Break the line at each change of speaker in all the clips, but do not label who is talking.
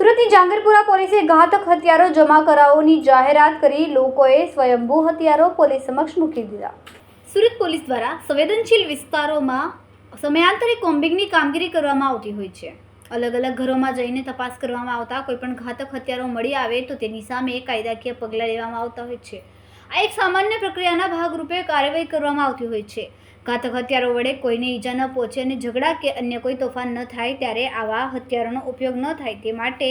સુરતની જાંગરપુરા પોલીસે ઘાતક હથિયારો જમા કરાવોની જાહેરાત કરી લોકોએ સ્વયંભૂ હથિયારો પોલીસ સમક્ષ મૂકી દીધા. સુરત પોલીસ દ્વારા સંવેદનશીલ વિસ્તારોમાં સમયાંતરે કોમ્બિંગની કામગીરી કરવામાં આવતી હોય છે. અલગ અલગ ઘરોમાં જઈને તપાસ કરવામાં આવતા કોઈપણ ઘાતક હથિયારો મળી આવે તો તેની સામે કાયદાકીય પગલાં લેવામાં આવતા હોય છે. આ એક સામાન્ય પ્રક્રિયાના ભાગરૂપે કાર્યવાહી કરવામાં આવતી હોય છે. ઘાતક હથિયારો વડે કોઈને ઈજા ન પહોંચે અને ઝઘડા કે અન્ય કોઈ તોફાન ન થાય ત્યારે આવા હથિયારોનો ઉપયોગ ન થાય તે માટે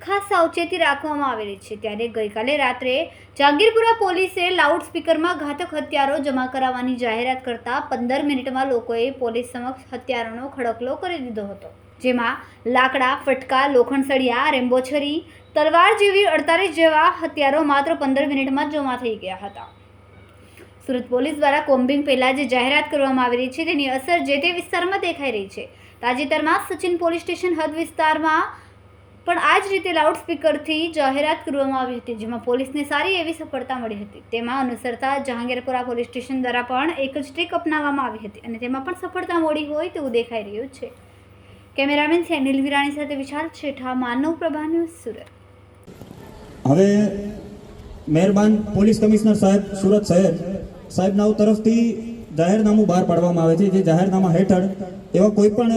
ખાસ સાવચેતી રાખવામાં આવેલી છે. ત્યારે ગઈકાલે રાત્રે જાગીરપુરા પોલીસે લાઉડ સ્પીકરમાં ઘાતક હથિયારો જમા કરાવવાની જાહેરાત કરતા પંદર મિનિટમાં લોકોએ પોલીસ સમક્ષ હથિયારોનો ખડકલો કરી દીધો હતો. જેમાં લાકડા, ફટકા, લોખંડસળિયા, રેમ્બોછરી, તલવાર જેવી અડતાલીસ જેવા હથિયારો માત્ર પંદર મિનિટમાં જમા થઈ ગયા હતા. સુરત પોલીસ દ્વારા કોમ્બિંગ પહેલાં જે જાહેરાત કરવામાં આવી રહી છે, તેની અસર જે તે વિસ્તારમાં દેખાઈ રહી છે. તાજેતરમાં સચિન પોલીસ સ્ટેશન હદ વિસ્તારમાં પણ આ જ રીતે લાઉડસ્પીકરથી જાહેરાત કરવામાં આવી હતી, જેમાં પોલીસને સારી એવી સફળતા મળી હતી. તેમાં અનુસરતા જહાંગીરપુરા પોલીસ સ્ટેશન દ્વારા પણ એક જ ટ્રીક અપનાવવામાં આવી હતી અને તેમાં પણ સફળતા મળી હોય તેવું દેખાઈ રહ્યું છે. કેમેરામેન સેનિલ વિરાણી સાથે વિશાલ શેઠા માનવ પ્રભા સુરત.
હવે મહેરબાન પોલીસ કમિશનર સાહેબ, સુરત શહેર. સાહેબના તરફથી જાહેરનામું બહાર પાડવામાં આવે છે. જે જાહેરનામા હેઠળ એવા કોઈ પણ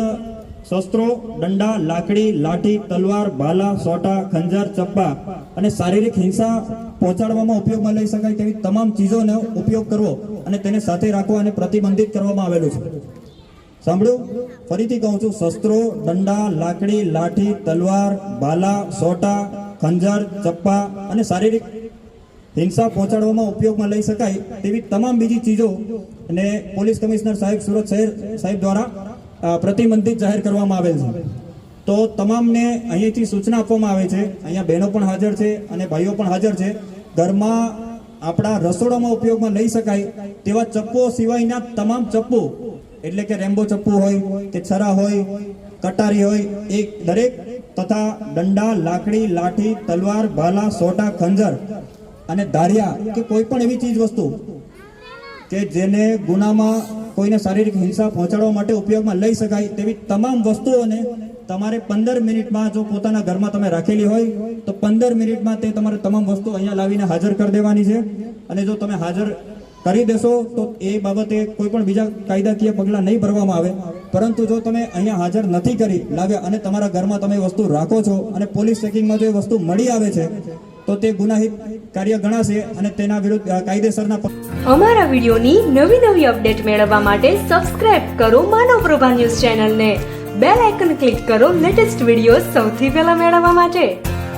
શસ્ત્રો, દંડા, લાકડી, લાઠી, તલવાર ભાલા સોટા, ખંજર, ચપ્પા અને શારીરિક હિંસા પહોંચાડવામાં ઉપયોગમાં લઈ શકાય તેવી તમામ ચીજોનો ઉપયોગ કરવો અને તેને સાથે રાખવા અને પ્રતિબંધિત કરવામાં આવેલું છે. સાંભળ્યું ફરીથી કહું છું, શસ્ત્રો, દંડા, લાકડી, લાઠી, તલવાર ભાલા સોટા, ખંજર, ચપ્પા અને શારીરિક હિંસા પહોંચાડવામાં ઉપયોગમાં લઈ શકાય તેવી તમામ બીજી ચીજો અને પોલીસ કમિશનર સાહેબ સુરત શહેર સાહેબ દ્વારા પ્રતિબંધિત જાહેર કરવામાં આવેલ છે. તો તમામને અહીંયાથી સૂચના આપવામાં આવે છે, અહીંયા બહેનો પણ હાજર છે અને ભાઈઓ પણ હાજર છે, ઘરમાં આપણા રસોડામાં ઉપયોગમાં લઈ શકાય તેવા ચપ્પો સિવાયના તમામ ચપ્પુ એટલે કે રેમ્બો ચપ્પુ હોય, કે છરા હોય, કટારી હોય, એ દરેક તથા દંડા, લાકડી, લાઠી, તલવાર, ભાલા, સોટા, ખંજર અને ધારિયા કે કોઈ પણ એવી ચીજ વસ્તુ કે જેને ગુનામાં કોઈને શારીરિક હિંસા પહોંચાડવા માટે ઉપયોગમાં લઈ શકાય તેવી તમામ વસ્તુઓને તમારે પંદર મિનિટમાં જો પોતાના ઘરમાં તમે રાખેલી હોય, તો પંદર મિનિટમાં તે તમારે તમામ વસ્તુ અહીંયા લાવીને હાજર કરી દેવાની છે. અને જો તમે હાજર કરી દેશો, તો એ બાબતે કોઈ પણ બીજા કાયદાકીય પગલાં નહીં ભરવામાં આવે. પરંતુ જો તમે અહીંયા હાજર નથી કરી લાવ્યા અને તમારા ઘરમાં તમે વસ્તુ રાખો છો અને પોલીસ ચેકિંગમાં જો એ વસ્તુ મળી આવે છે, તો તે ગુનાહિત કાર્ય ગણાશે અને તેના વિરુદ્ધ કાયદેસરના
અમારા વિડીયોની નવી નવી અપડેટ મેળવવા માટે સબસ્ક્રાઇબ કરો માનવ પ્રભા ન્યૂઝ ચેનલને. બેલ આઇકન ક્લિક કરો લેટેસ્ટ વીડિયો સૌથી પહેલા મેળવવા માટે.